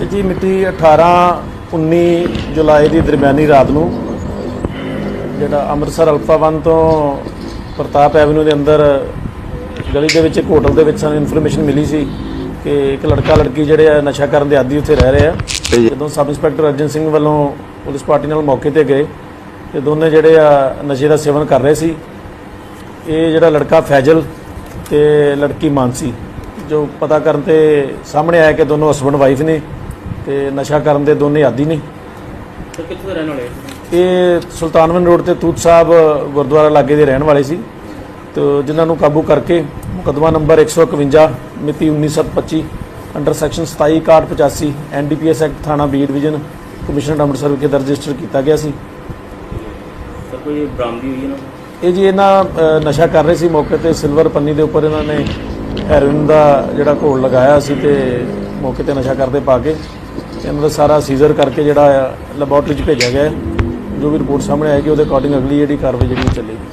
ਇਹ ਜੀ ਮਿਤੀ 18 19 ਜੁਲਾਈ ਦੀ ਦਰਮਿਆਨੀ ਰਾਤ ਨੂੰ ਜਿਹੜਾ ਅੰਮ੍ਰਿਤਸਰ ਅਲਫਾਵਨ ਤੋਂ ਪ੍ਰਤਾਪ ਐਵਨਿਊ ਦੇ ਅੰਦਰ ਗਲੀ ਦੇ ਵਿੱਚ ਇੱਕ ਹੋਟਲ ਦੇ ਵਿੱਚ ਸਾਨੂੰ ਇਨਫੋਰਮੇਸ਼ਨ ਮਿਲੀ ਸੀ ਕਿ ਇੱਕ ਲੜਕਾ ਲੜਕੀ ਜਿਹੜੇ ਆ ਨਸ਼ਾ ਕਰਨ ਦੇ ਆਦੀ ਉੱਥੇ ਰਹਿ ਰਹੇ ਆ। ਜਦੋਂ ਸਬ ਇੰਸਪੈਕਟਰ ਅਰਜਨ ਸਿੰਘ ਵੱਲੋਂ ਪੁਲਿਸ ਪਾਰਟੀ ਨਾਲ ਮੌਕੇ ਤੇ ਗਏ ਤੇ ਦੋਨੇ ਜਿਹੜੇ ਆ ਨਸ਼ੇ ਦਾ ਸੇਵਨ ਕਰ ਰਹੇ ਸੀ। ਇਹ ਜਿਹੜਾ ਲੜਕਾ ਫੈਜ਼ਲ ਤੇ ਲੜਕੀ ਮਾਨਸੀ ਜੋ ਪਤਾ ਕਰਨ ਤੇ ਸਾਹਮਣੇ ਆਇਆ ਕਿ ਦੋਨੋਂ ਹਸਬੰਡ ਵਾਈਫ ਨੇ ਤੇ ਨਸ਼ਾ ਕਰਨ ਦੇ ਦੋਨੇ ਆਦੀ ਨੇ। ਸਰ ਕਿੱਥੋਂ ਦੇ ਰਹਿਣ ਵਾਲੇ ਹੋ? ਇਹ ਸੁਲਤਾਨਵੰਦ ਰੋਡ ਤੇ ਤੂਤ ਸਾਹਿਬ ਗੁਰਦੁਆਰਾ ਲਾਗੇ ਦੇ ਰਹਿਣ ਵਾਲੇ ਸੀ। ਤੇ ਜਿਨ੍ਹਾਂ ਨੂੰ ਕਾਬੂ ਕਰਕੇ ਮੁਕੱਦਮਾ ਨੰਬਰ 151 ਮਿਤੀ 1925 ਅੰਡਰ ਸੈਕਸ਼ਨ 2785 ਐਨਡੀਪੀਐਸ ਐਕਟ ਥਾਣਾ ਬੀ ਡਿਵੀਜ਼ਨ ਕਮਿਸ਼ਨਰ ਅੰਮ੍ਰਿਤਸਰ ਵਿਖੇ ਦਰਜ ਰਜਿਸਟਰ ਕੀਤਾ ਗਿਆ ਸੀ। ਸਰ ਕੋਈ ਬਰਾਮਦੀ ਹੋਈ ਹੈ ਨਾ ਇਹ ਜੀ ਇਹਨਾਂ ਅ, ਨਸ਼ਾ ਕਰ ਰਹੇ ਸੀ ਮੌਕੇ ਤੇ ਸਿਲਵਰ ਪੰਨੀ ਦੇ ਉੱਪਰ ਇਹਨਾਂ ਨੇ ਹੈਰੋਇਨ ਦਾ ਜਿਹੜਾ ਘੋਲ ਲਗਾਇਆ ਸੀ ਤੇ ਮੌਕੇ ਤੇ ਨਸ਼ਾ ਕਰਦੇ ਪਾ ਕੇ ਇਹਨਾਂ ਦਾ ਸਾਰਾ ਸੀਜ਼ਰ ਕਰਕੇ ਜਿਹੜਾ ਆ ਲੈਬੋਰਟਰੀ 'ਚ ਭੇਜਿਆ ਗਿਆ ਜੋ ਵੀ ਰਿਪੋਰਟ ਸਾਹਮਣੇ ਆਏਗੀ, ਉਹਦੇ ਅਕੋਰਡਿੰਗ ਅਗਲੀ ਜਿਹੜੀ ਕਾਰਵਾਈ ਜਿਹੜੀ ਉਹ ਚੱਲੇਗੀ।